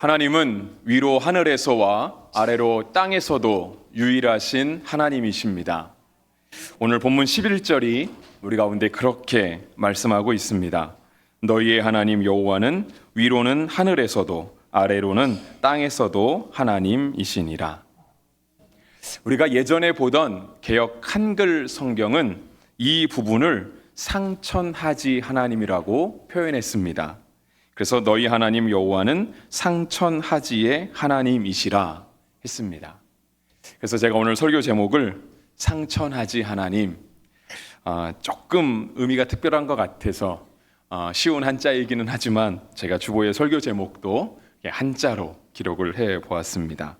하나님은 위로 하늘에서와 아래로 땅에서도 유일하신 하나님이십니다. 오늘 본문 11절이 우리 가운데 그렇게 말씀하고 있습니다. 너희의 하나님 여호와는 위로는 하늘에서도 아래로는 땅에서도 하나님이시니라. 우리가 예전에 보던 개역 한글 성경은 이 부분을 상천하지 하나님이라고 표현했습니다. 그래서 너희 하나님 여호와는 상천하지의 하나님이시라 했습니다. 그래서 제가 오늘 설교 제목을 상천하지 하나님 아, 조금 의미가 특별한 것 같아서 아, 쉬운 한자이기는 하지만 제가 주보의 설교 제목도 한자로 기록을 해 보았습니다.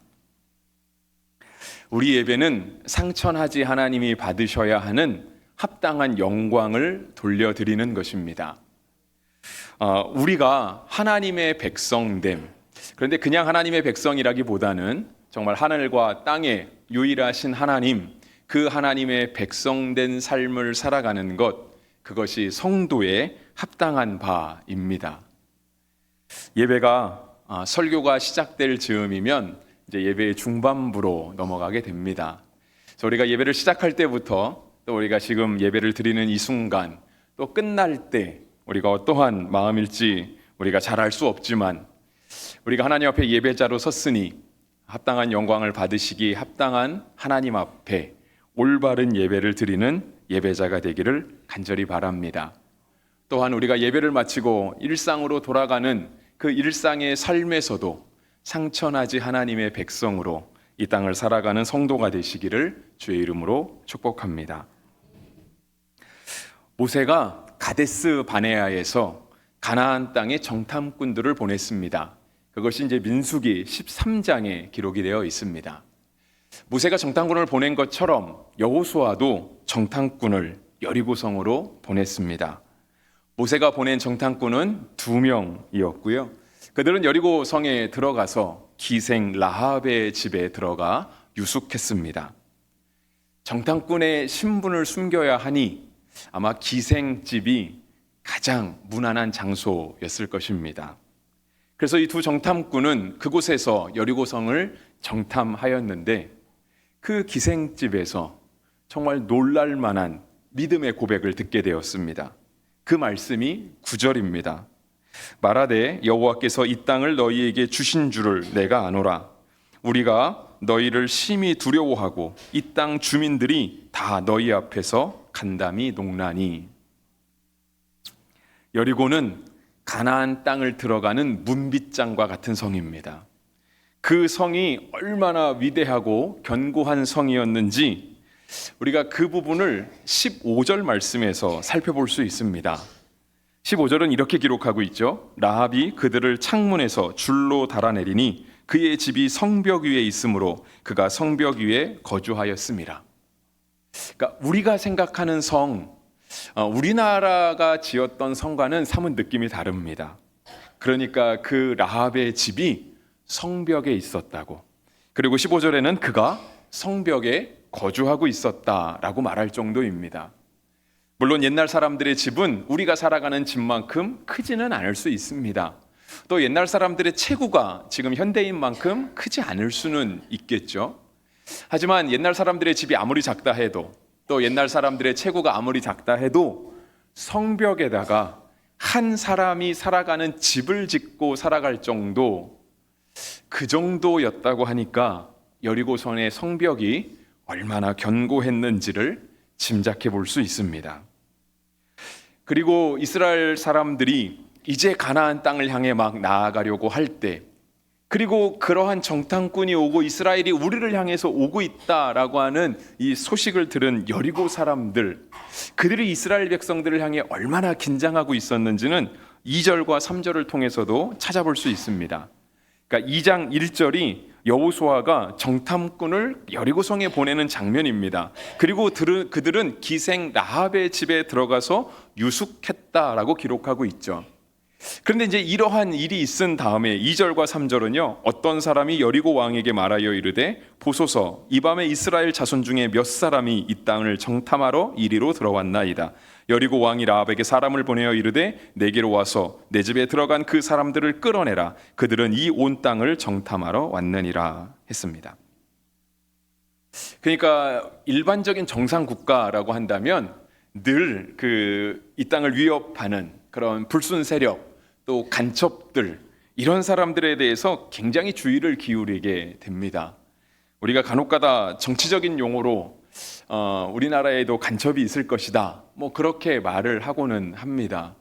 우리 예배는 상천하지 하나님이 받으셔야 하는 합당한 영광을 돌려드리는 것입니다. 어, 우리가 하나님의 백성됨. 그런데 그냥 하나님의 백성이라기보다는 정말 하늘과 땅에 유일하신 하나님, 그 하나님의 백성된 삶을 살아가는 것, 그것이 성도의 합당한 바입니다. 예배가 아, 설교가 시작될 즈음이면 이제 예배의 중반부로 넘어가게 됩니다. 그래서 우리가 예배를 시작할 때부터 또 우리가 지금 예배를 드리는 이 순간 또 끝날 때 우리가 어떠한 마음일지 우리가 잘 알 수 없지만 우리가 하나님 앞에 예배자로 섰으니 합당한 영광을 받으시기 합당한 하나님 앞에 올바른 예배를 드리는 예배자가 되기를 간절히 바랍니다. 또한 우리가 예배를 마치고 일상으로 돌아가는 그 일상의 삶에서도 상천하지 하나님의 백성으로 이 땅을 살아가는 성도가 되시기를 주의 이름으로 축복합니다. 모세가 가데스 바네아에서 가나안 땅에 정탐꾼들을 보냈습니다. 그것이 이제 민수기 13장에 기록이 되어 있습니다. 모세가 정탐꾼을 보낸 것처럼 여호수아도 정탐꾼을 여리고성으로 보냈습니다. 모세가 보낸 정탐꾼은 두 명이었고요. 그들은 여리고 성에 들어가서 기생 라합의 집에 들어가 유숙했습니다. 정탐꾼의 신분을 숨겨야 하니 아마 기생집이 가장 무난한 장소였을 것입니다. 그래서 이 두 정탐꾼은 그곳에서 여리고성을 정탐하였는데 그 기생집에서 정말 놀랄 만한 믿음의 고백을 듣게 되었습니다. 그 말씀이 구절입니다. 말하되 여호와께서 이 땅을 너희에게 주신 줄을 내가 아노라. 우리가 너희를 심히 두려워하고 이 땅 주민들이 다 너희 앞에서 간담이 농나니. 여리고는 가나안 땅을 들어가는 문빗장과 같은 성입니다. 그 성이 얼마나 위대하고 견고한 성이었는지 우리가 그 부분을 15절 말씀에서 살펴볼 수 있습니다. 15절은 이렇게 기록하고 있죠. 라합이 그들을 창문에서 줄로 달아내리니 그의 집이 성벽 위에 있으므로 그가 성벽 위에 거주하였습니다. 그러니까 우리가 생각하는 성, 어, 우리나라가 지었던 성과는 사뭇 느낌이 다릅니다. 그러니까 그 라합의 집이 성벽에 있었다고. 그리고 15절에는 그가 성벽에 거주하고 있었다라고 말할 정도입니다. 물론 옛날 사람들의 집은 우리가 살아가는 집만큼 크지는 않을 수 있습니다. 또 옛날 사람들의 체구가 지금 현대인만큼 크지 않을 수는 있겠죠. 하지만 옛날 사람들의 집이 아무리 작다 해도 또 옛날 사람들의 체구가 아무리 작다 해도 성벽에다가 한 사람이 살아가는 집을 짓고 살아갈 정도 그 정도였다고 하니까 여리고성의 성벽이 얼마나 견고했는지를 짐작해 볼 수 있습니다. 그리고 이스라엘 사람들이 이제 가나안 땅을 향해 막 나아가려고 할 때, 그리고 그러한 정탐꾼이 오고 이스라엘이 우리를 향해서 오고 있다라고 하는 이 소식을 들은 여리고 사람들, 그들이 이스라엘 백성들을 향해 얼마나 긴장하고 있었는지는 2절과 3절을 통해서도 찾아볼 수 있습니다. 그러니까 2장 1절이 여호수아가 정탐꾼을 여리고 성에 보내는 장면입니다. 그리고 그들은 기생 라합의 집에 들어가서 유숙했다라고 기록하고 있죠. 그런데 이제 이러한 일이 있은 다음에 2절과 3절은요. 어떤 사람이 여리고 왕에게 말하여 이르되 보소서 이 밤에 이스라엘 자손 중에 몇 사람이 이 땅을 정탐하러 이리로 들어왔나이다. 여리고 왕이 라합에게 사람을 보내어 이르되 내게로 와서 내 집에 들어간 그 사람들을 끌어내라. 그들은 이 온 땅을 정탐하러 왔느니라 했습니다. 그러니까 일반적인 정상 국가라고 한다면 늘 그 이 땅을 위협하는 그런 불순 세력 또 간첩들 이런 사람들에 대해서 굉장히 주의를 기울이게 됩니다. 우리가 간혹가다 정치적인 용어로 어, 우리나라에도 간첩이 있을 것이다. 뭐 그렇게 말을 하고는 합니다.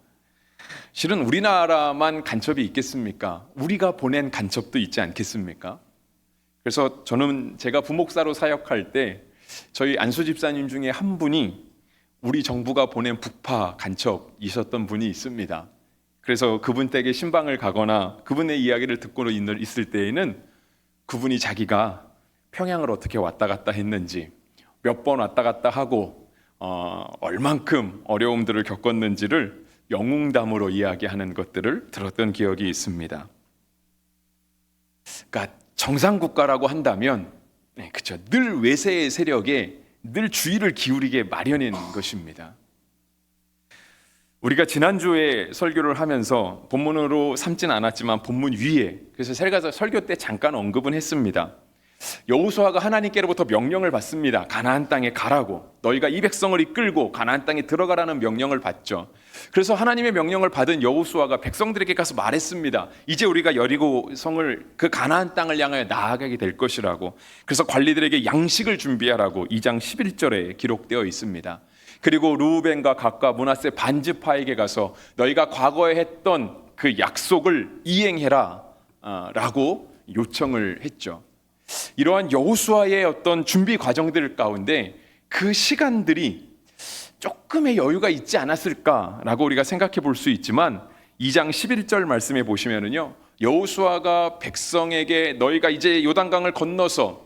실은 우리나라만 간첩이 있겠습니까? 우리가 보낸 간첩도 있지 않겠습니까? 그래서 저는 제가 부목사로 사역할 때 저희 안수 집사님 중에 한 분이 우리 정부가 보낸 북파 간첩이셨던 분이 있습니다. 그래서 그분 댁에 신방을 가거나 그분의 이야기를 듣고 있을 때에는 그분이 자기가 평양을 어떻게 왔다 갔다 했는지 몇 번 왔다 갔다 하고 어, 얼만큼 어려움들을 겪었는지를 영웅담으로 이야기하는 것들을 들었던 기억이 있습니다. 그러니까 정상 국가라고 한다면 네, 그렇죠. 늘 외세의 세력에 늘 주의를 기울이게 마련인 것입니다. 우리가 지난주에 설교를 하면서 본문으로 삼진 않았지만 본문 위에 그래서 제가 설교 때 잠깐 언급은 했습니다. 여호수아가 하나님께로부터 명령을 받습니다. 가나안 땅에 가라고 너희가 이 백성을 이끌고 가나안 땅에 들어가라는 명령을 받죠. 그래서 하나님의 명령을 받은 여호수아가 백성들에게 가서 말했습니다. 이제 우리가 여리고 성을 그 가나안 땅을 향하여 나아가게 될 것이라고. 그래서 관리들에게 양식을 준비하라고 2장 11절에 기록되어 있습니다. 그리고 루벤과 각과 문하세 반지파에게 가서 너희가 과거에 했던 그 약속을 이행해라 아, 라고 요청을 했죠. 이러한 여호수아의 어떤 준비 과정들 가운데 그 시간들이 조금의 여유가 있지 않았을까라고 우리가 생각해 볼 수 있지만 2장 11절 말씀에 보시면은요. 여호수아가 백성에게 너희가 이제 요단강을 건너서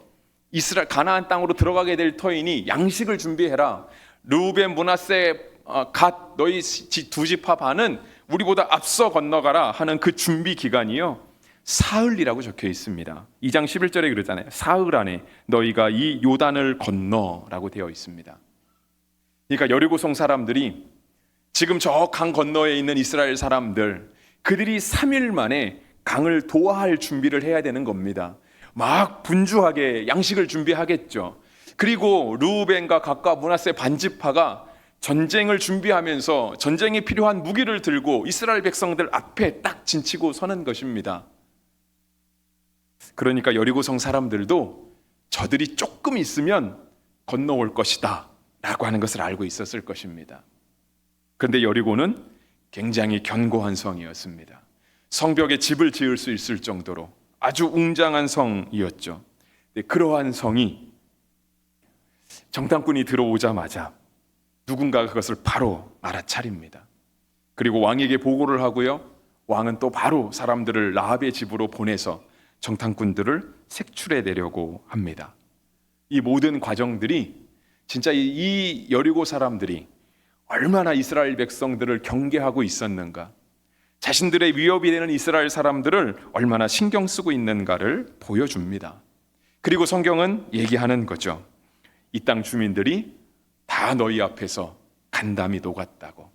이스라엘 가나안 땅으로 들어가게 될 터이니 양식을 준비해라. 루벤 문하세 어, 갓 너희 두 지파 반은 우리보다 앞서 건너가라 하는 그 준비 기간이요. 사흘이라고 적혀 있습니다. 2장 11절에 그러잖아요. 사흘 안에 너희가 이 요단을 건너라고 되어 있습니다. 그러니까 여리고성 사람들이 지금 저 강 건너에 있는 이스라엘 사람들 그들이 3일 만에 강을 도하할 준비를 해야 되는 겁니다. 막 분주하게 양식을 준비하겠죠. 그리고 루벤과 각과 문하세 반지파가 전쟁을 준비하면서 전쟁에 필요한 무기를 들고 이스라엘 백성들 앞에 딱 진치고 서는 것입니다. 그러니까 여리고성 사람들도 저들이 조금 있으면 건너올 것이다 라고 하는 것을 알고 있었을 것입니다. 그런데 여리고는 굉장히 견고한 성이었습니다. 성벽에 집을 지을 수 있을 정도로 아주 웅장한 성이었죠. 그러한 성이 정탐꾼이 들어오자마자 누군가가 그것을 바로 알아차립니다. 그리고 왕에게 보고를 하고요. 왕은 또 바로 사람들을 라합의 집으로 보내서 정탐꾼들을 색출해 내려고 합니다. 이 모든 과정들이 진짜 이 여리고 사람들이 얼마나 이스라엘 백성들을 경계하고 있었는가, 자신들의 위협이 되는 이스라엘 사람들을 얼마나 신경 쓰고 있는가를 보여줍니다. 그리고 성경은 얘기하는 거죠. 이 땅 주민들이 다 너희 앞에서 간담이 녹았다고.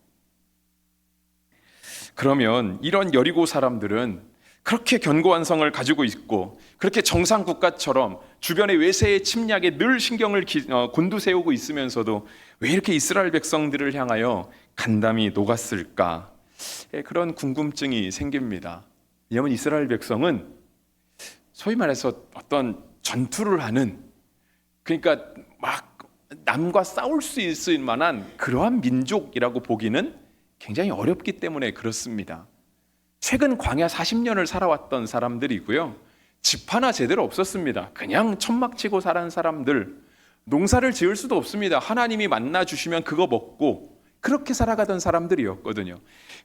그러면 이런 여리고 사람들은 그렇게 견고한 성을 가지고 있고 그렇게 정상 국가처럼 주변의 외세의 침략에 늘 신경을 기, 어, 곤두세우고 있으면서도 왜 이렇게 이스라엘 백성들을 향하여 간담이 녹았을까? 예, 그런 궁금증이 생깁니다. 왜냐하면 이스라엘 백성은 소위 말해서 어떤 전투를 하는 그러니까 막 남과 싸울 수 있을 만한 그러한 민족이라고 보기는 굉장히 어렵기 때문에 그렇습니다. 최근 광야 40년을 살아왔던 사람들이고요. 집 하나 제대로 없었습니다. 그냥 천막 치고 살은 사람들. 농사를 지을 수도 없습니다. 하나님이 만나 주시면 그거 먹고 그렇게 살아가던 사람들이었거든요.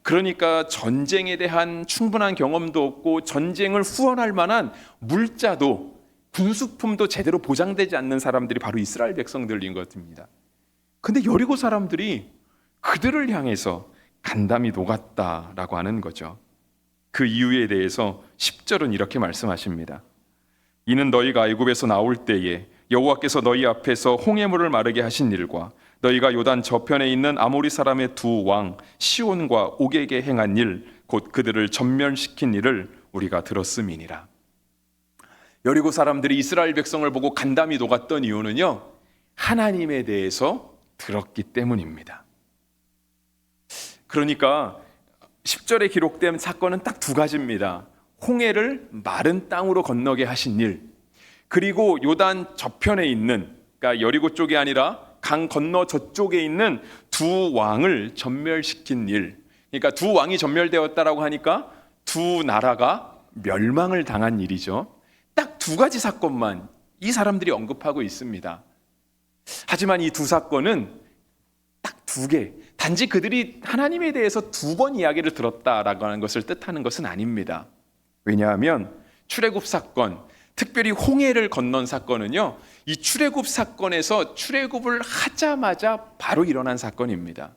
그러니까 전쟁에 대한 충분한 경험도 없고 전쟁을 후원할 만한 물자도 군수품도 제대로 보장되지 않는 사람들이 바로 이스라엘 백성들인 것입니다. 근데 여리고 사람들이 그들을 향해서 간담이 녹았다라고 하는 거죠. 그 이유에 대해서 10절은 이렇게 말씀하십니다. 이는 너희가 애굽에서 나올 때에 여호와께서 너희 앞에서 홍해물을 마르게 하신 일과 너희가 요단 저편에 있는 아모리 사람의 두 왕 시온과 옥에게 행한 일 곧 그들을 전멸시킨 일을 우리가 들었음이니라. 여리고 사람들이 이스라엘 백성을 보고 간담이 녹았던 이유는요. 하나님에 대해서 들었기 때문입니다. 그러니까 10절에 기록된 사건은 딱 두 가지입니다. 홍해를 마른 땅으로 건너게 하신 일, 그리고 요단 저편에 있는 그러니까 여리고 쪽이 아니라 강 건너 저쪽에 있는 두 왕을 전멸시킨 일. 그러니까 두 왕이 전멸되었다라고 하니까 두 나라가 멸망을 당한 일이죠. 딱 두 가지 사건만 이 사람들이 언급하고 있습니다. 하지만 이 두 사건은 딱 두 개, 단지 그들이 하나님에 대해서 두 번 이야기를 들었다라고 하는 것을 뜻하는 것은 아닙니다. 왜냐하면 출애굽 사건, 특별히 홍해를 건넌 사건은요, 이 출애굽 사건에서 출애굽을 하자마자 바로 일어난 사건입니다.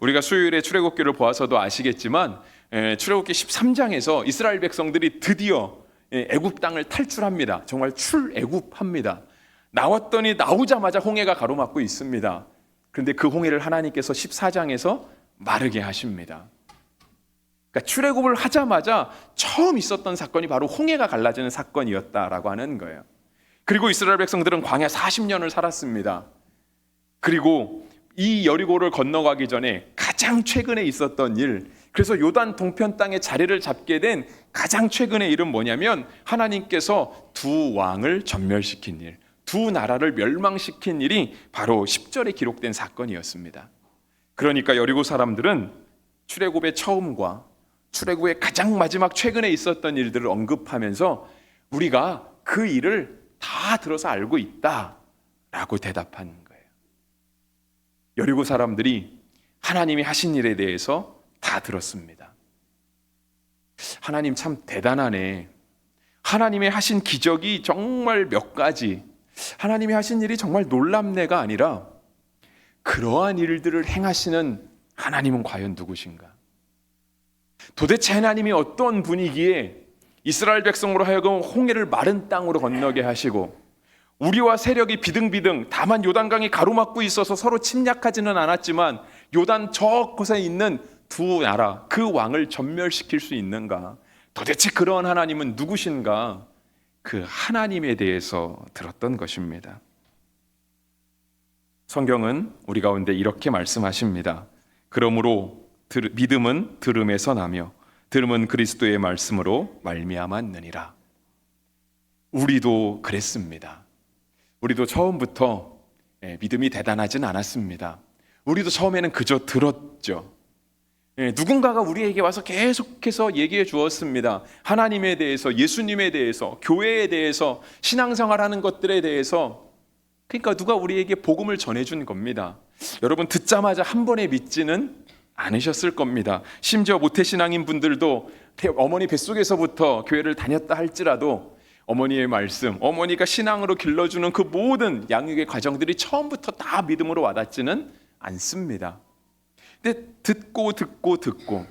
우리가 수요일에 출애굽기를 보아서도 아시겠지만 에, 출애굽기 13장에서 이스라엘 백성들이 드디어 예, 애굽 땅을 탈출합니다. 정말 출애굽합니다. 나왔더니 나오자마자 홍해가 가로막고 있습니다. 그런데 그 홍해를 하나님께서 14장에서 마르게 하십니다. 그러니까 출애굽을 하자마자 처음 있었던 사건이 바로 홍해가 갈라지는 사건이었다라고 하는 거예요. 그리고 이스라엘 백성들은 광야 40년을 살았습니다. 그리고 이 여리고를 건너가기 전에 가장 최근에 있었던 일, 그래서 요단 동편 땅에 자리를 잡게 된 가장 최근의 일은 뭐냐면 하나님께서 두 왕을 전멸시킨 일, 두 나라를 멸망시킨 일이 바로 10절에 기록된 사건이었습니다. 그러니까 여리고 사람들은 출애굽의 처음과 출애굽의 가장 마지막 최근에 있었던 일들을 언급하면서 우리가 그 일을 다 들어서 알고 있다라고 대답한 거예요. 여리고 사람들이 하나님이 하신 일에 대해서 다 들었습니다. 하나님 참 대단하네. 하나님의 하신 기적이 정말 몇 가지, 하나님이 하신 일이 정말 놀랍네가 아니라 그러한 일들을 행하시는 하나님은 과연 누구신가? 도대체 하나님이 어떤 분위기에 이스라엘 백성으로 하여금 홍해를 마른 땅으로 건너게 하시고 우리와 세력이 비등비등 다만 요단강이 가로막고 있어서 서로 침략하지는 않았지만 요단 저 곳에 있는 두 나라 그 왕을 전멸시킬 수 있는가? 도대체 그러한 하나님은 누구신가? 그 하나님에 대해서 들었던 것입니다. 성경은 우리 가운데 이렇게 말씀하십니다. 그러므로 들, 믿음은 들음에서 나며 들음은 그리스도의 말씀으로 말미암았느니라. 우리도 그랬습니다. 우리도 처음부터 예, 믿음이 대단하진 않았습니다. 우리도 처음에는 그저 들었죠. 예, 누군가가 우리에게 와서 계속해서 얘기해 주었습니다. 하나님에 대해서, 예수님에 대해서, 교회에 대해서, 신앙생활하는 것들에 대해서. 그러니까 누가 우리에게 복음을 전해준 겁니다. 여러분 듣자마자 한 번에 믿지는 않으셨을 겁니다. 심지어 모태신앙인 분들도 어머니 뱃속에서부터 교회를 다녔다 할지라도 어머니의 말씀, 어머니가 신앙으로 길러주는 그 모든 양육의 과정들이 처음부터 다 믿음으로 와닿지는 않습니다. 근데 듣고 듣고 듣고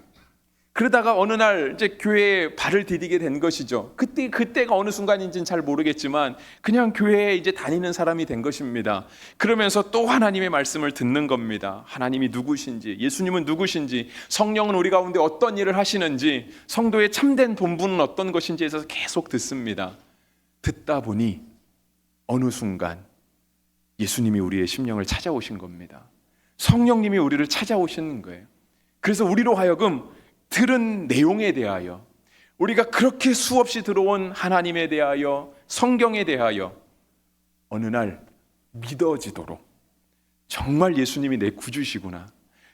그러다가 어느 날 이제 교회에 발을 디디게 된 것이죠. 그때 그때가 어느 순간인지는 잘 모르겠지만 그냥 교회에 이제 다니는 사람이 된 것입니다. 그러면서 또 하나님의 말씀을 듣는 겁니다. 하나님이 누구신지, 예수님은 누구신지, 성령은 우리 가운데 어떤 일을 하시는지, 성도의 참된 본분은 어떤 것인지에 서 계속 듣습니다. 듣다 보니 어느 순간 예수님이 우리의 심령을 찾아오신 겁니다. 성령님이 우리를 찾아오시는 거예요. 그래서 우리로 하여금 들은 내용에 대하여 우리가 그렇게 수없이 들어온 하나님에 대하여 성경에 대하여 어느 날 믿어지도록 정말 예수님이 내 구주시구나.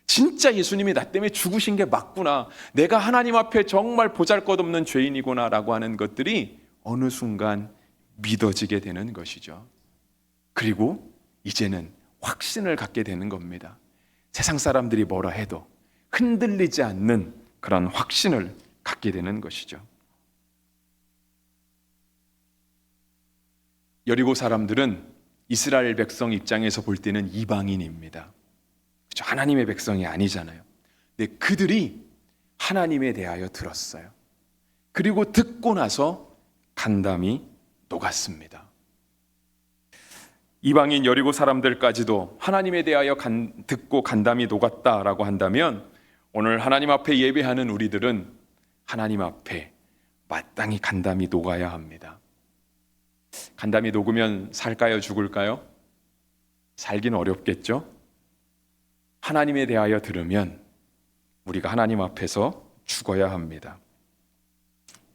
진짜 예수님이 나 때문에 죽으신 게 맞구나. 내가 하나님 앞에 정말 보잘 것 없는 죄인이구나 라고 하는 것들이 어느 순간 믿어지게 되는 것이죠. 그리고 이제는 확신을 갖게 되는 겁니다. 세상 사람들이 뭐라 해도 흔들리지 않는 그런 확신을 갖게 되는 것이죠. 여리고 사람들은 이스라엘 백성 입장에서 볼 때는 이방인입니다. 그렇죠? 하나님의 백성이 아니잖아요. 근데 그들이 하나님에 대하여 들었어요. 그리고 듣고 나서 간담이 녹았습니다. 이방인 여리고 사람들까지도 하나님에 대하여 간, 듣고 간담이 녹았다라고 한다면 오늘 하나님 앞에 예배하는 우리들은 하나님 앞에 마땅히 간담이 녹아야 합니다. 간담이 녹으면 살까요, 죽을까요? 살긴 어렵겠죠? 하나님에 대하여 들으면 우리가 하나님 앞에서 죽어야 합니다.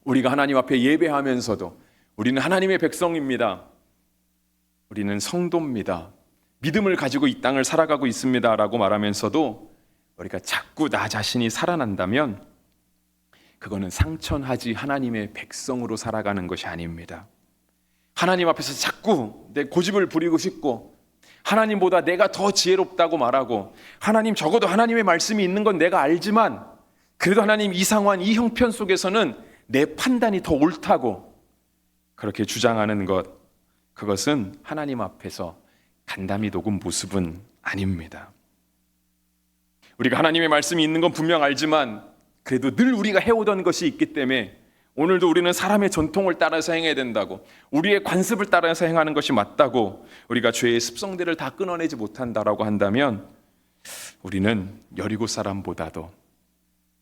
우리가 하나님 앞에 예배하면서도 우리는 하나님의 백성입니다. 우리는 성도입니다. 믿음을 가지고 이 땅을 살아가고 있습니다 라고 말하면서도 우리가 자꾸 나 자신이 살아난다면 그거는 상천하지 하나님의 백성으로 살아가는 것이 아닙니다. 하나님 앞에서 자꾸 내 고집을 부리고 싶고 하나님보다 내가 더 지혜롭다고 말하고 하나님 적어도 하나님의 말씀이 있는 건 내가 알지만 그래도 하나님 이 상황 이 형편 속에서는 내 판단이 더 옳다고 그렇게 주장하는 것 그것은 하나님 앞에서 간담이 녹은 모습은 아닙니다. 우리가 하나님의 말씀이 있는 건 분명 알지만 그래도 늘 우리가 해오던 것이 있기 때문에 오늘도 우리는 사람의 전통을 따라서 행해야 된다고 우리의 관습을 따라서 행하는 것이 맞다고 우리가 죄의 습성들을 다 끊어내지 못한다라고 한다면 우리는 여리고 사람보다도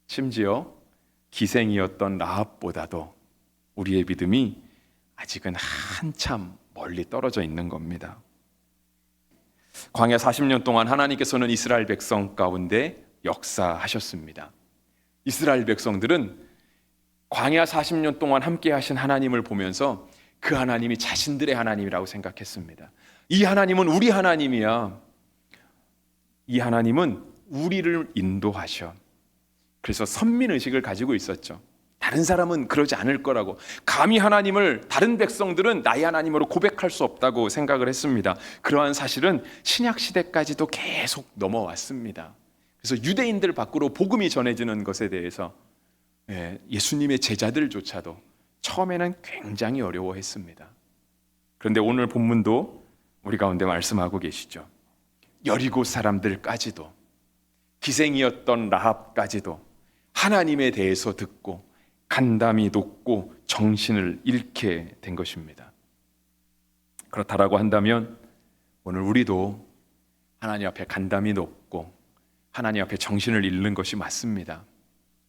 심지어 기생이었던 라합보다도 우리의 믿음이 아직은 한참 멀리 떨어져 있는 겁니다. 광야 40년 동안 하나님께서는 이스라엘 백성 가운데 역사하셨습니다. 이스라엘 백성들은 광야 40년 동안 함께 하신 하나님을 보면서 그 하나님이 자신들의 하나님이라고 생각했습니다. 이 하나님은 우리 하나님이야. 이 하나님은 우리를 인도하셔. 그래서 선민 의식을 가지고 있었죠. 다른 사람은 그러지 않을 거라고. 감히 하나님을 다른 백성들은 나의 하나님으로 고백할 수 없다고 생각을 했습니다. 그러한 사실은 신약 시대까지도 계속 넘어왔습니다. 그래서 유대인들 밖으로 복음이 전해지는 것에 대해서 예, 예수님의 제자들조차도 처음에는 굉장히 어려워했습니다. 그런데 오늘 본문도 우리 가운데 말씀하고 계시죠. 여리고 사람들까지도 기생이었던 라합까지도 하나님에 대해서 듣고 간담이 높고 정신을 잃게 된 것입니다. 그렇다라고 한다면 오늘 우리도 하나님 앞에 간담이 높고 하나님 앞에 정신을 잃는 것이 맞습니다.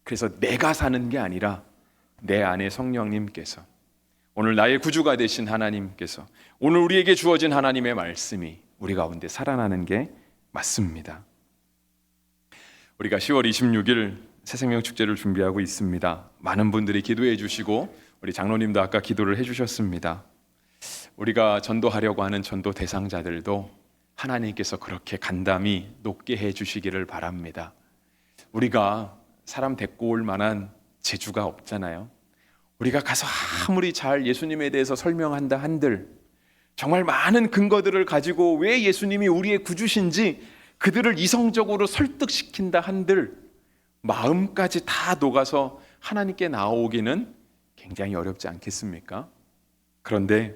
그래서 내가 사는 게 아니라 내 안에 성령님께서 오늘 나의 구주가 되신 하나님께서 오늘 우리에게 주어진 하나님의 말씀이 우리 가운데 살아나는 게 맞습니다. 우리가 10월 26일 새 생명 축제를 준비하고 있습니다. 많은 분들이 기도해 주시고 우리 장로님도 아까 기도를 해 주셨습니다. 우리가 전도하려고 하는 전도 대상자들도 하나님께서 그렇게 간담이 높게 해 주시기를 바랍니다. 우리가 사람 데리고 올 만한 재주가 없잖아요. 우리가 가서 아무리 잘 예수님에 대해서 설명한다 한들 정말 많은 근거들을 가지고 왜 예수님이 우리의 구주신지 그들을 이성적으로 설득시킨다 한들 마음까지 다 녹아서 하나님께 나오기는 굉장히 어렵지 않겠습니까? 그런데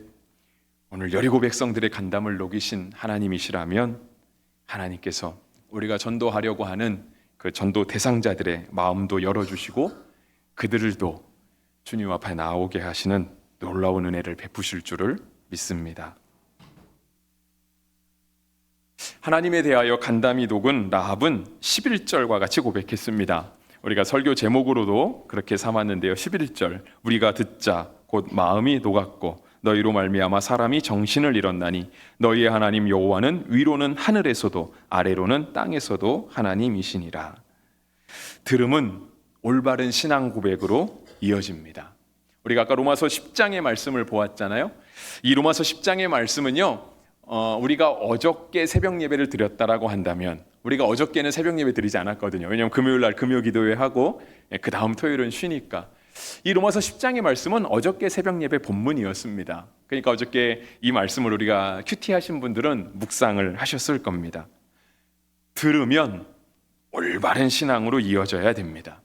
오늘 여리고 백성들의 간담을 녹이신 하나님이시라면 하나님께서 우리가 전도하려고 하는 그 전도 대상자들의 마음도 열어주시고 그들도 주님 앞에 나오게 하시는 놀라운 은혜를 베푸실 줄을 믿습니다. 하나님에 대하여 간담이 녹은 라합은 11절과 같이 고백했습니다. 우리가 설교 제목으로도 그렇게 삼았는데요. 11절 우리가 듣자 곧 마음이 녹았고 너희로 말미암아 사람이 정신을 잃었나니 너희의 하나님 여호와는 위로는 하늘에서도 아래로는 땅에서도 하나님이시니라. 들음은 올바른 신앙 고백으로 이어집니다. 우리가 아까 로마서 10장의 말씀을 보았잖아요. 이 로마서 10장의 말씀은요. 어, 우리가 어저께 새벽 예배를 드렸다라고 한다면 우리가 어저께는 새벽 예배 드리지 않았거든요. 왜냐하면 금요일 날 금요 기도회 하고 예, 그 다음 토요일은 쉬니까 이 로마서 10장의 말씀은 어저께 새벽 예배 본문이었습니다. 그러니까 어저께 이 말씀을 우리가 큐티 하신 분들은 묵상을 하셨을 겁니다. 들으면 올바른 신앙으로 이어져야 됩니다.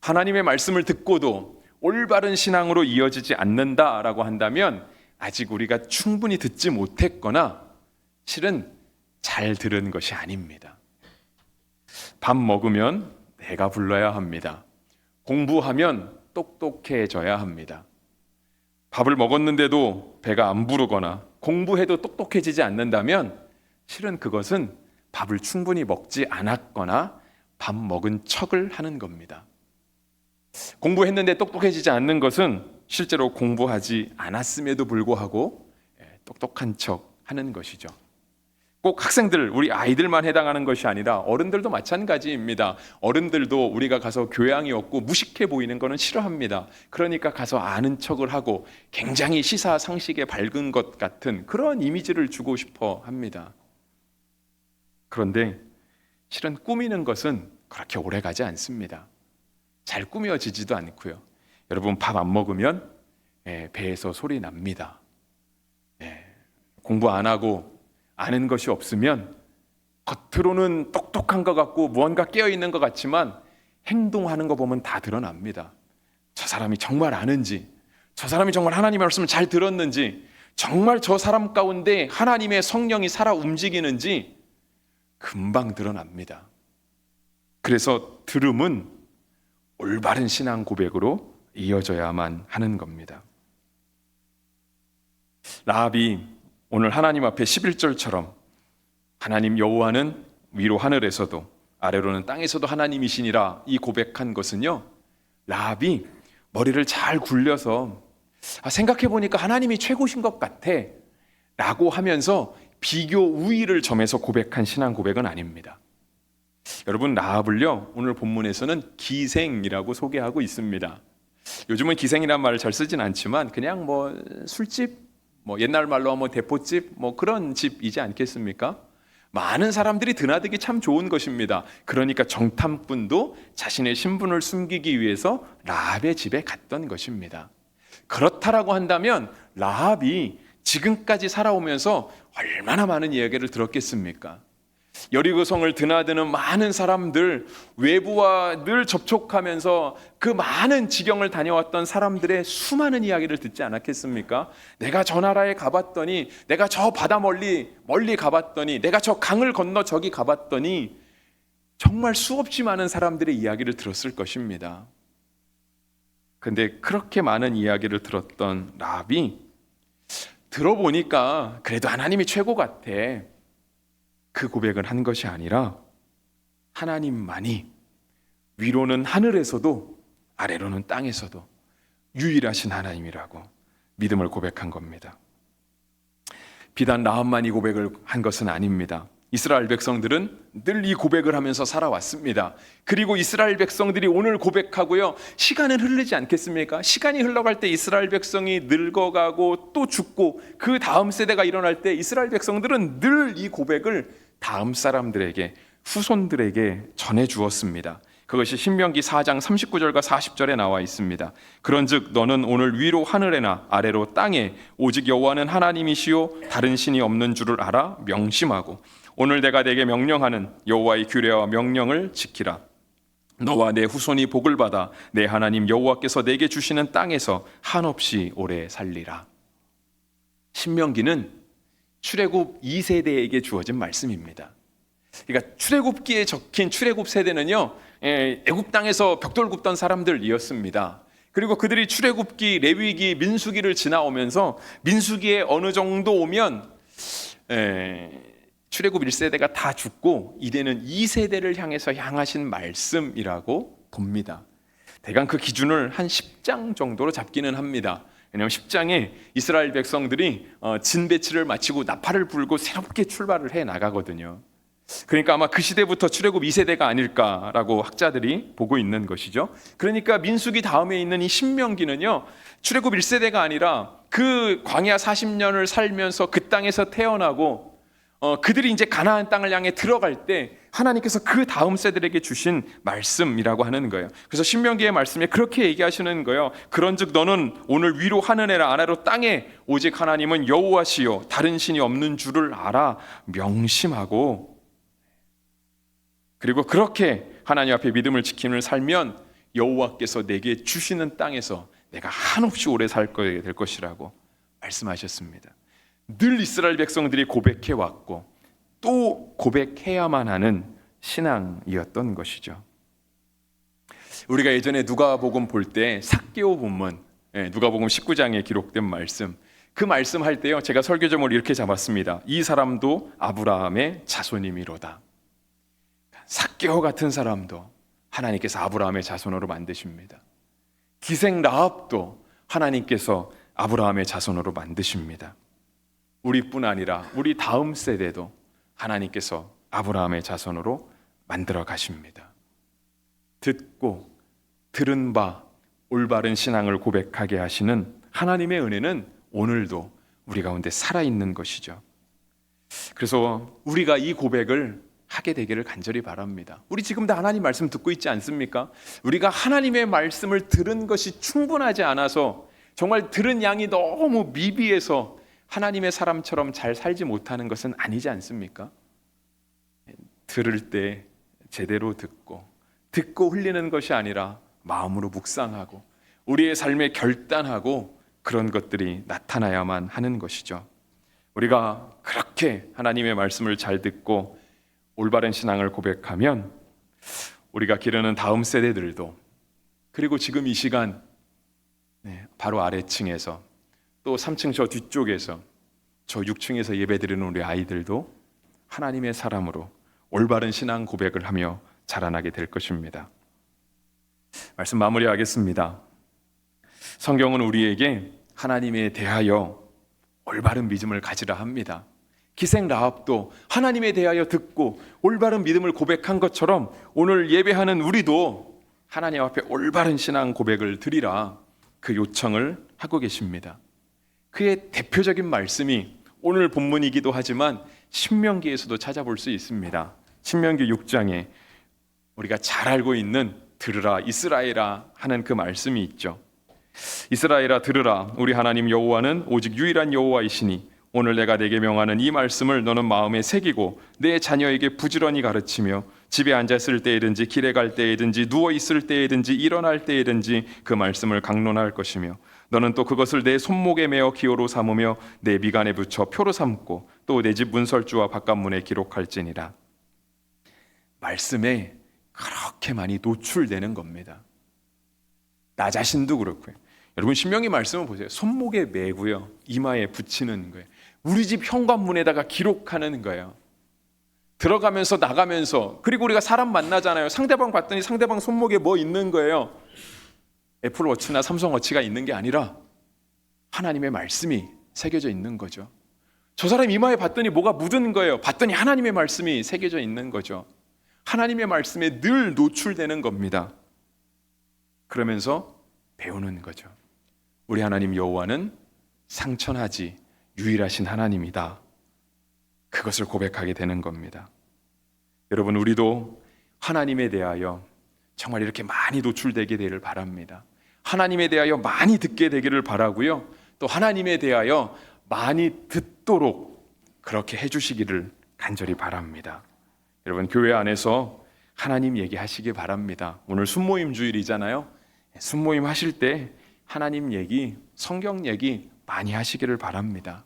하나님의 말씀을 듣고도 올바른 신앙으로 이어지지 않는다라고 한다면 아직 우리가 충분히 듣지 못했거나 실은 잘 들은 것이 아닙니다. 밥 먹으면 배가 불러야 합니다. 공부하면 똑똑해져야 합니다. 밥을 먹었는데도 배가 안 부르거나 공부해도 똑똑해지지 않는다면 실은 그것은 밥을 충분히 먹지 않았거나 밥 먹은 척을 하는 겁니다. 공부했는데 똑똑해지지 않는 것은 실제로 공부하지 않았음에도 불구하고 예, 똑똑한 척 하는 것이죠. 꼭 학생들, 우리 아이들만 해당하는 것이 아니라 어른들도 마찬가지입니다. 어른들도 우리가 가서 교양이 없고 무식해 보이는 것은 싫어합니다. 그러니까 가서 아는 척을 하고 굉장히 시사 상식에 밝은 것 같은 그런 이미지를 주고 싶어 합니다. 그런데 실은 꾸미는 것은 그렇게 오래 가지 않습니다. 잘 꾸며지지도 않고요. 여러분 밥 안 먹으면 예, 배에서 소리 납니다. 예, 공부 안 하고 아는 것이 없으면 겉으로는 똑똑한 것 같고 무언가 깨어 있는 것 같지만 행동하는 거 보면 다 드러납니다. 저 사람이 정말 아는지, 저 사람이 정말 하나님의 말씀을 잘 들었는지, 정말 저 사람 가운데 하나님의 성령이 살아 움직이는지 금방 드러납니다. 그래서 들음은 올바른 신앙 고백으로 이어져야만 하는 겁니다. 라합이 오늘 하나님 앞에 11절처럼 하나님 여호와는 위로 하늘에서도 아래로는 땅에서도 하나님이시니라 이 고백한 것은요. 라합이 머리를 잘 굴려서 아, 생각해 보니까 하나님이 최고신 것 같아 라고 하면서 비교 우위를 점해서 고백한 신앙 고백은 아닙니다. 여러분 라합을요 오늘 본문에서는 기생이라고 소개하고 있습니다. 요즘은 기생이란 말을 잘 쓰진 않지만 그냥 뭐 술집, 뭐 옛날 말로 하면 대포집, 뭐 그런 집이지 않겠습니까? 많은 사람들이 드나들기 참 좋은 것입니다. 그러니까 정탐꾼도 자신의 신분을 숨기기 위해서 라합의 집에 갔던 것입니다. 그렇다라고 한다면 라합이 지금까지 살아오면서 얼마나 많은 이야기를 들었겠습니까? 여리고 성을 드나드는 많은 사람들, 외부와 늘 접촉하면서 그 많은 지경을 다녀왔던 사람들의 수많은 이야기를 듣지 않았겠습니까? 내가 저 나라에 가봤더니, 내가 저 바다 멀리, 멀리 가봤더니, 내가 저 강을 건너 저기 가봤더니, 정말 수없이 많은 사람들의 이야기를 들었을 것입니다. 근데 그렇게 많은 이야기를 들었던 라비, 들어보니까 그래도 하나님이 최고 같아. 그 고백을 한 것이 아니라 하나님만이 위로는 하늘에서도 아래로는 땅에서도 유일하신 하나님이라고 믿음을 고백한 겁니다. 비단 라합만 이 고백을 한 것은 아닙니다. 이스라엘 백성들은 늘 이 고백을 하면서 살아왔습니다. 그리고 이스라엘 백성들이 오늘 고백하고요. 시간은 흐르지 않겠습니까? 시간이 흘러갈 때 이스라엘 백성이 늙어가고 또 죽고 그 다음 세대가 일어날 때 이스라엘 백성들은 늘 이 고백을 다음 사람들에게 후손들에게 전해 주었습니다. 그것이 신명기 4장 39절과 40절에 나와 있습니다. 그런즉 너는 오늘 위로 하늘에나 아래로 땅에 오직 여호와는 하나님이시요 다른 신이 없는 줄을 알아 명심하고 오늘 내가 내게 명령하는 여호와의 규례와 명령을 지키라. 너와 내 후손이 복을 받아 내 하나님 여호와께서 내게 주시는 땅에서 한없이 오래 살리라. 신명기는 출애굽 2세대에게 주어진 말씀입니다. 그러니까 출애굽기에 적힌 출애굽 세대는요. 예, 애굽 땅에서 벽돌 굽던 사람들이었습니다. 그리고 그들이 출애굽기, 레위기, 민수기를 지나오면서 민수기에 어느 정도 오면 에, 출애굽 1세대가 다 죽고 이제는 2세대를 향해서 향하신 말씀이라고 봅니다. 대강 그 기준을 한 10장 정도로 잡기는 합니다. 왜냐하면 10장에 이스라엘 백성들이 어, 진배치를 마치고 나팔을 불고 새롭게 출발을 해 나가거든요. 그러니까 아마 그 시대부터 출애굽 2세대가 아닐까라고 학자들이 보고 있는 것이죠. 그러니까 민수기 다음에 있는 이 신명기는요. 출애굽 1세대가 아니라 그 광야 40년을 살면서 그 땅에서 태어나고 어, 그들이 이제 가나안 땅을 향해 들어갈 때 하나님께서 그 다음 세대에게 주신 말씀이라고 하는 거예요. 그래서 신명기의 말씀에 그렇게 얘기하시는 거예요. 그런즉 너는 오늘 위로 하늘에나 아래로 땅에 오직 하나님은 여호와시요 다른 신이 없는 줄을 알아 명심하고 그리고 그렇게 하나님 앞에 믿음을 지킴을 살면 여호와께서 내게 주시는 땅에서 내가 한없이 오래 살 거게 될 것이라고 말씀하셨습니다. 늘 이스라엘 백성들이 고백해 왔고 또 고백해야만 하는 신앙이었던 것이죠. 우리가 예전에 누가복음 볼 때 삭개오 본문, 예, 누가복음 19장에 기록된 말씀, 그 말씀 할 때요, 제가 설교 제목을 이렇게 잡았습니다. 이 사람도 아브라함의 자손이미로다. 삭개오 같은 사람도 하나님께서 아브라함의 자손으로 만드십니다. 기생 라합도 하나님께서 아브라함의 자손으로 만드십니다. 우리뿐 아니라 우리 다음 세대도 하나님께서 아브라함의 자손으로 만들어 가십니다. 듣고 들은 바 올바른 신앙을 고백하게 하시는 하나님의 은혜는 오늘도 우리 가운데 살아 있는 것이죠. 그래서 우리가 이 고백을 하게 되기를 간절히 바랍니다. 우리 지금 다 하나님 말씀 듣고 있지 않습니까? 우리가 하나님의 말씀을 들은 것이 충분하지 않아서 정말 들은 양이 너무 미비해서 하나님의 사람처럼 잘 살지 못하는 것은 아니지 않습니까? 들을 때 제대로 듣고 듣고 흘리는 것이 아니라 마음으로 묵상하고 우리의 삶에 결단하고 그런 것들이 나타나야만 하는 것이죠. 우리가 그렇게 하나님의 말씀을 잘 듣고 올바른 신앙을 고백하면 우리가 기르는 다음 세대들도 그리고 지금 이 시간 네, 바로 아래층에서 또 3층 저 뒤쪽에서 저 6층에서 예배드리는 우리 아이들도 하나님의 사람으로 올바른 신앙 고백을 하며 자라나게 될 것입니다. 말씀 마무리하겠습니다. 성경은 우리에게 하나님에 대하여 올바른 믿음을 가지라 합니다. 기생 라합도 하나님에 대하여 듣고 올바른 믿음을 고백한 것처럼 오늘 예배하는 우리도 하나님 앞에 올바른 신앙 고백을 드리라 그 요청을 하고 계십니다. 그의 대표적인 말씀이 오늘 본문이기도 하지만 신명기에서도 찾아볼 수 있습니다. 신명기 6장에 우리가 잘 알고 있는 들으라 이스라엘아 하는 그 말씀이 있죠. 이스라엘아 들으라 우리 하나님 여호와는 오직 유일한 여호와이시니 오늘 내가 내게 명하는 이 말씀을 너는 마음에 새기고 내 자녀에게 부지런히 가르치며 집에 앉았을 때이든지 길에 갈 때이든지 누워 있을 때이든지 일어날 때이든지 그 말씀을 강론할 것이며 너는 또 그것을 내 손목에 메어 기호로 삼으며 내 미간에 붙여 표로 삼고 또 내 집 문설주와 바깥문에 기록할지니라 말씀에 그렇게 많이 노출되는 겁니다. 나 자신도 그렇고요. 여러분 신명기 말씀을 보세요. 손목에 메고요. 이마에 붙이는 거예요. 우리 집 현관문에다가 기록하는 거예요. 들어가면서 나가면서 그리고 우리가 사람 만나잖아요. 상대방 봤더니 상대방 손목에 뭐 있는 거예요. 애플워치나 삼성워치가 있는 게 아니라 하나님의 말씀이 새겨져 있는 거죠. 저 사람 이마에 봤더니 뭐가 묻은 거예요. 봤더니 하나님의 말씀이 새겨져 있는 거죠. 하나님의 말씀에 늘 노출되는 겁니다. 그러면서 배우는 거죠. 우리 하나님 여호와는 상천하지 유일하신 하나님이다. 그것을 고백하게 되는 겁니다. 여러분 우리도 하나님에 대하여 정말 이렇게 많이 노출되게 되기를 바랍니다. 하나님에 대하여 많이 듣게 되기를 바라고요. 또 하나님에 대하여 많이 듣도록 그렇게 해주시기를 간절히 바랍니다. 여러분 교회 안에서 하나님 얘기하시기 바랍니다. 오늘 순모임 주일이잖아요. 순모임 하실 때 하나님 얘기, 성경 얘기 많이 하시기를 바랍니다.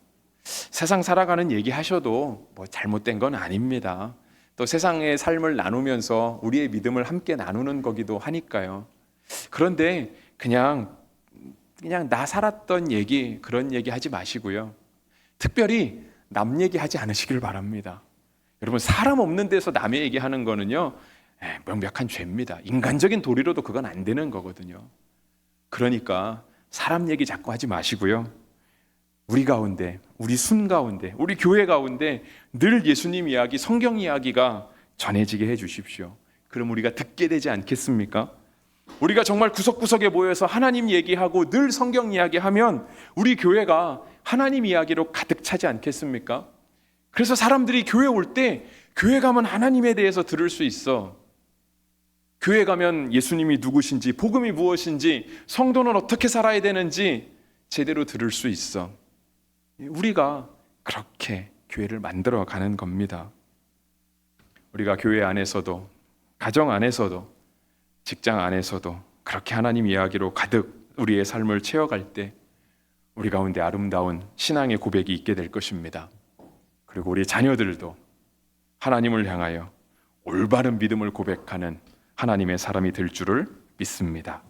세상 살아가는 얘기 하셔도 뭐 잘못된 건 아닙니다. 또 세상의 삶을 나누면서 우리의 믿음을 함께 나누는 거기도 하니까요. 그런데 그냥 그냥 나 살았던 얘기 그런 얘기 하지 마시고요. 특별히 남 얘기하지 않으시길 바랍니다. 여러분 사람 없는 데서 남의 얘기하는 거는요 예, 명백한 죄입니다. 인간적인 도리로도 그건 안 되는 거거든요. 그러니까 사람 얘기 자꾸 하지 마시고요. 우리 가운데, 우리 순 가운데, 우리 교회 가운데 늘 예수님 이야기, 성경 이야기가 전해지게 해 주십시오. 그럼 우리가 듣게 되지 않겠습니까? 우리가 정말 구석구석에 모여서 하나님 얘기하고 늘 성경 이야기하면 우리 교회가 하나님 이야기로 가득 차지 않겠습니까? 그래서 사람들이 교회 올 때 교회 가면 하나님에 대해서 들을 수 있어. 교회 가면 예수님이 누구신지, 복음이 무엇인지, 성도는 어떻게 살아야 되는지 제대로 들을 수 있어. 우리가 그렇게 교회를 만들어 가는 겁니다. 우리가 교회 안에서도, 가정 안에서도, 직장 안에서도 그렇게 하나님 이야기로 가득 우리의 삶을 채워갈 때 우리 가운데 아름다운 신앙의 고백이 있게 될 것입니다. 그리고 우리 자녀들도 하나님을 향하여 올바른 믿음을 고백하는 하나님의 사람이 될 줄을 믿습니다.